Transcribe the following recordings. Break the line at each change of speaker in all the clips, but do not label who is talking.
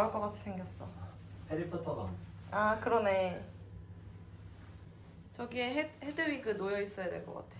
나올 것 같이 생겼어.
해리포터가
아 그러네. 저기에 헤, 헤드위그 놓여 있어야 될 것 같아.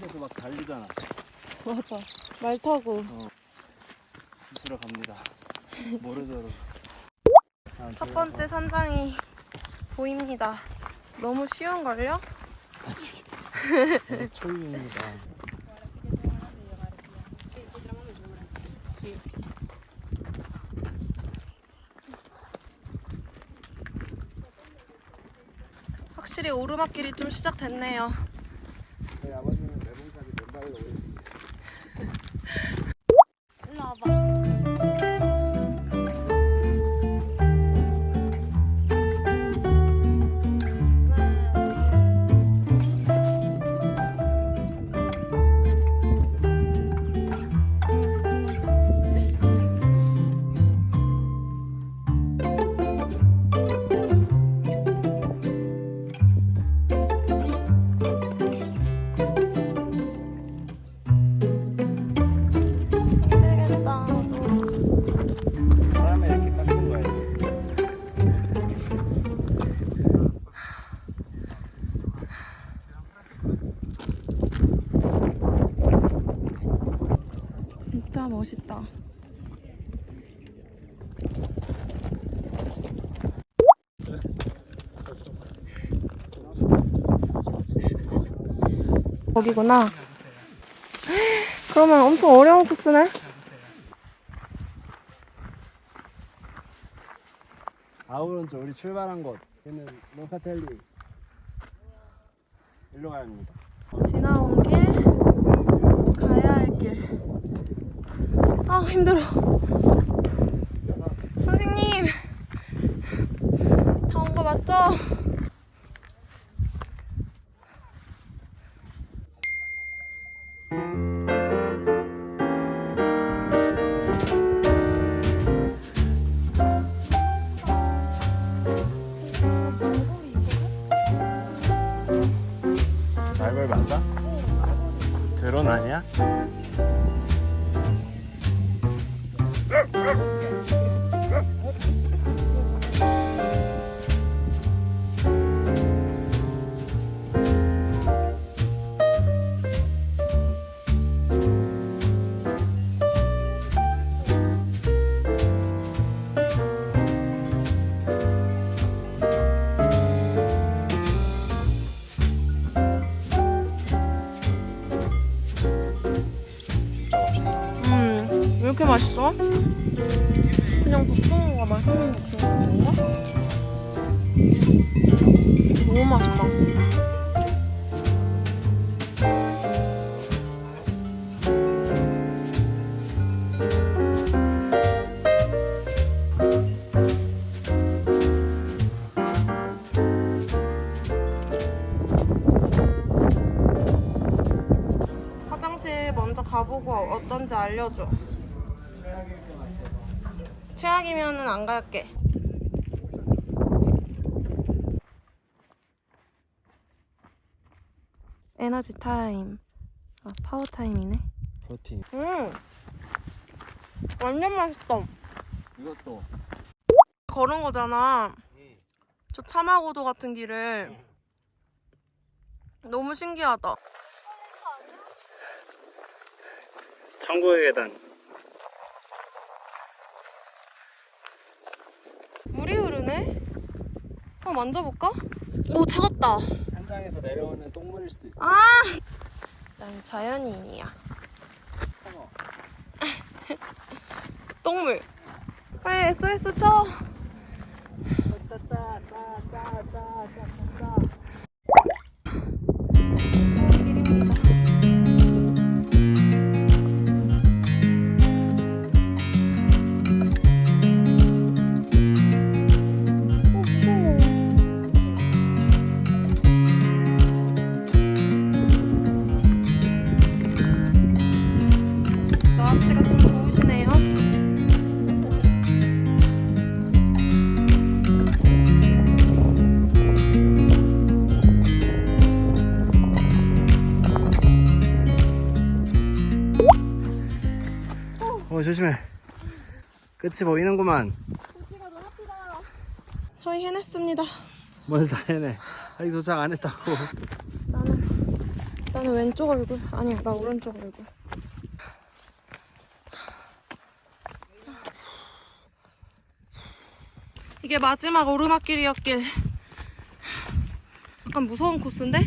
데서 막 달리잖아.
맞아. 말 타고.
주스러 갑니다. 모르도록. 아,
첫 번째 산장이 보입니다. 너무 쉬운걸요?
아직 초입니다.
확실히 오르막길이 좀 시작됐네요. 멋있다. 거기구나. 그러면 엄청 어려운 코스네?
아우른쪽 우리 출발한 곳 여기는 로카텔리 일로 가야 합니다
지나온 길 아, 힘들어. 선생님, 다 온 거 맞죠? 그냥 복숭아가 맛있는 복숭아인가? 너무 맛있다. 화장실 먼저 가보고 어떤지 알려줘. 최악이면은 안 갈게. 에너지 타임. 아, 파워 타임이네.
프로틴.
음! 완전 맛있다.
이것도.
걸은 거잖아. 저 차마고도 같은 길을. 너무 신기하다.
천국의 계단.
물이 흐르네? 한번 만져볼까? 오, 차갑다.
산장에서 내려오는 똥물일 수도 있어.
아! 난 자연인이야. 똥물. 빨리 SOS 쳐.
끝이 보이는구만.
저희 해냈습니다.
뭘 다 해내. 아직 도착 안 했다고.
나는 나는 왼쪽 얼굴 아니야 나 오른쪽 얼굴. 이게 마지막 오르막길이었길. 약간 무서운 코스인데?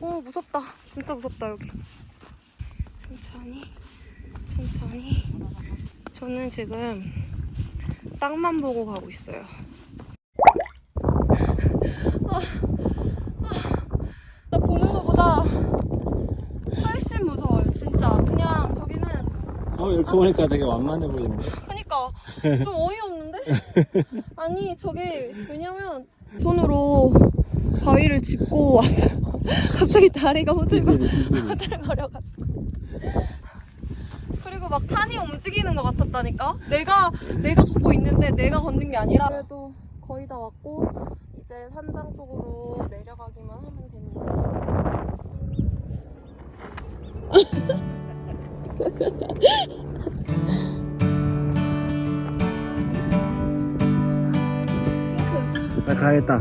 오 무섭다. 진짜 무섭다 여기. 천천히 천천히. 저는 지금 땅만 보고 가고 있어요. 나 보는 것보다 훨씬 무서워요, 진짜. 그냥 저기는,
어 이렇게 보니까 되게 완만해 보이네.
그니까, 좀 어이없는데? 아니, 저게, 왜냐면, 손으로 바위를 짚고 왔어요. 갑자기 다리가
지질이.
후들거려가지고. 막 산이 움직이는 것 같았다니까? 내가, 내가 걷고 있는데 내가 걷는 게 아니라. 그래도 거의 다 왔고, 이제 산장 쪽으로 내려가기만 하면 됩니다.
나 가야겠다.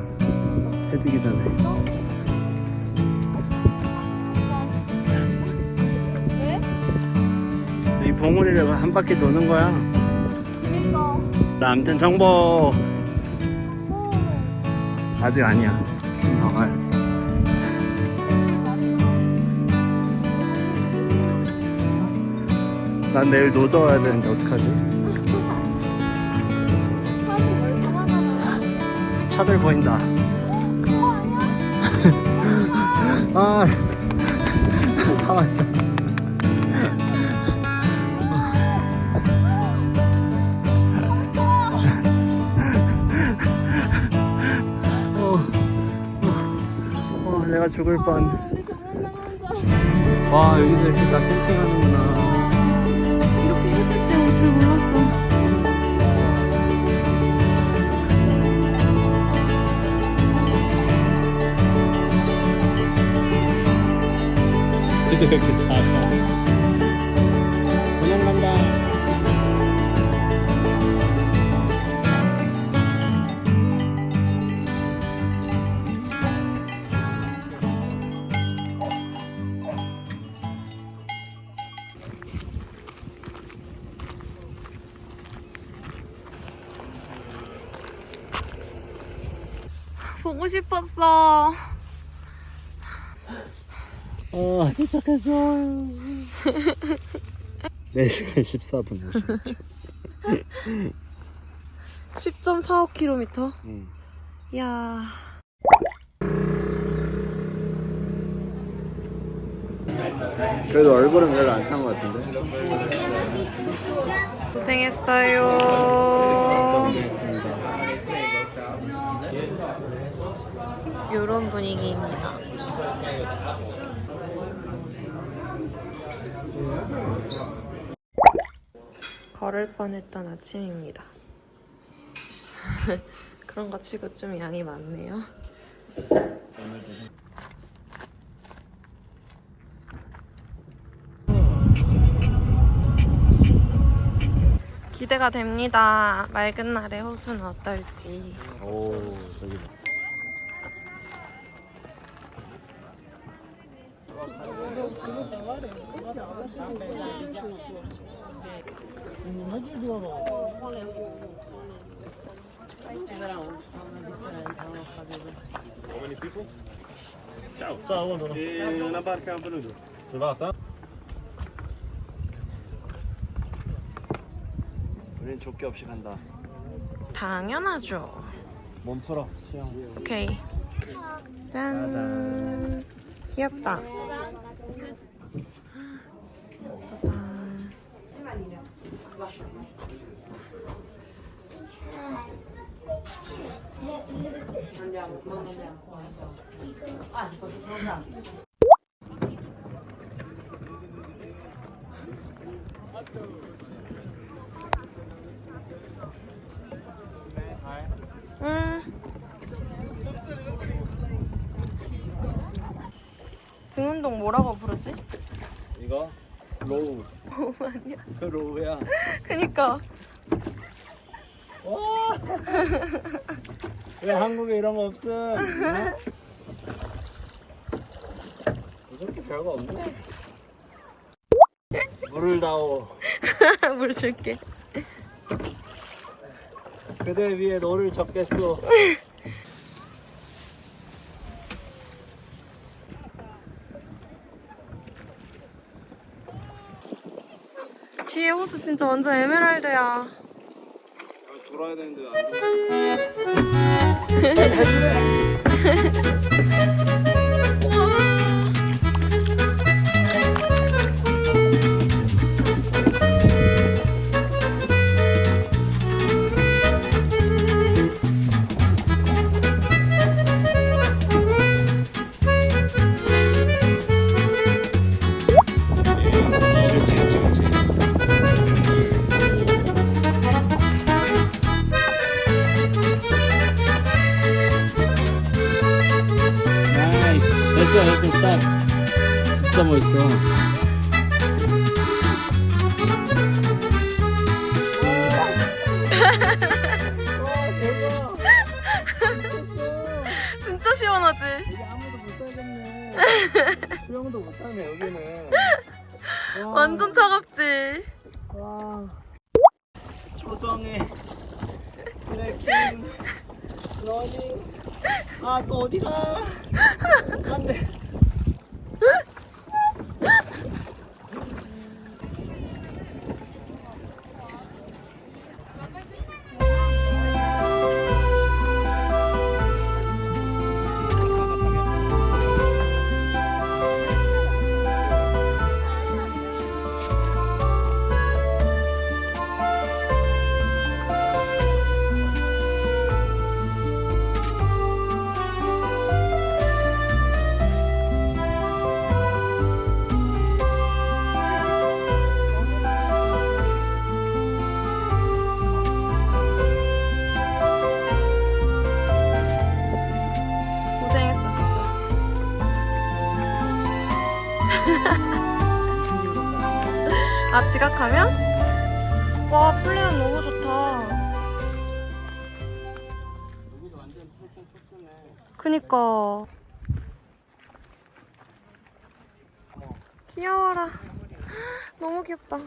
해지기 전에. 봉우리를 한 바퀴 도는 거야.
그니까.
나 아무튼 정보 아직 아니야. 좀 더 가야 돼. 난 내일 노조 와야 되는데 어떡하지? 차들 보인다. 어, 아. 죽을 뻔.
줄 알았어.
와, 여기서 이렇게 딱 캠핑하는구나.
이렇게 해질 때줄 몰랐어.
근데 왜 이렇게 작아?
싶었어.
어, 도착했어. 4시간 14분 50초.
10.45km.
응.
야.
그래도 얼굴은 별로 안 탄 것 같은데?
고생했어요.
고생했습니다.
이런 분위기입니다. 걸을 뻔했던 아침입니다. 그런 거 치고 좀 양이 많네요. 기대가 됩니다. 맑은 날의 호수는 어떨지.
오, 저기
una barca. Privata?
우린 조끼 없이 간다.
당연하죠.
몸 풀어, 수영.
오케이. 짠. 귀엽다. 음. 등 운동 뭐라고 부르지?
이거? 로우.
뭐 아니야?
그 로우야.
그니까
왜 한국에 이런 거 없음? 어? 저렇게 별거 없네. 물을 다오.
물 줄게.
그대 위에 너를 적겠소.
호수 진짜 완전 에메랄드야.
돌아야 되는데 안 돼. 진짜
시원하지?
여기 아무도 못 살겠네. 수영도 못하네, 여기는. 와,
완전 차갑지?
와. 조정의 블랙킹 러닝. 아, 또 어디가? 안 돼.
아 지각하면? 와 플레는 너무 좋다. 그니까. 귀여워라. 너무 귀엽다.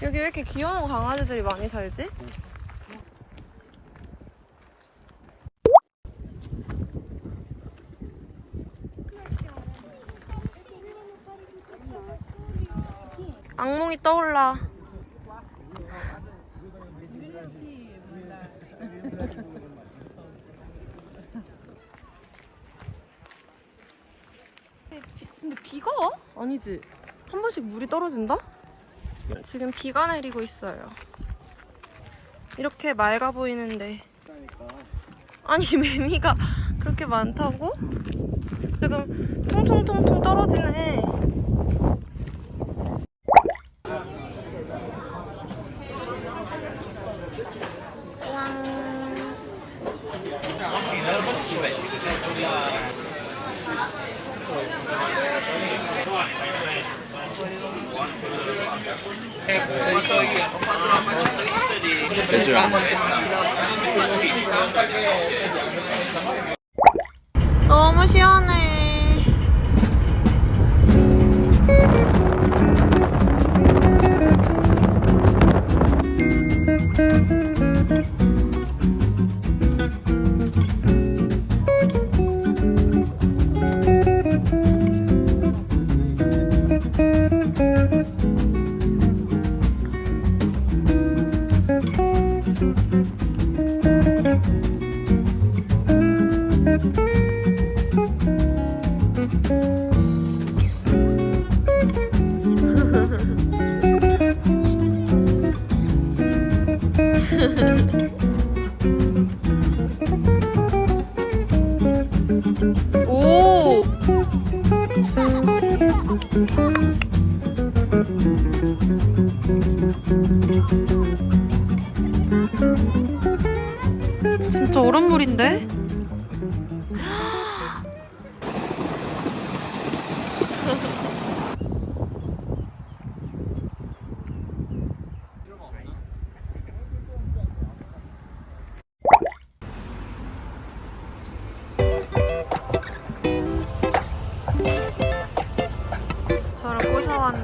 여기 왜 이렇게 귀여운 강아지들이 많이 살지? 악몽이 떠올라. 근데 비가 와? 아니지. 한 번씩 물이 떨어진다? 지금 비가 내리고 있어요. 이렇게 맑아 보이는데. 아니, 매미가 그렇게 많다고? 지금 통통통통 떨어지네. 皆さんも。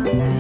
Yeah.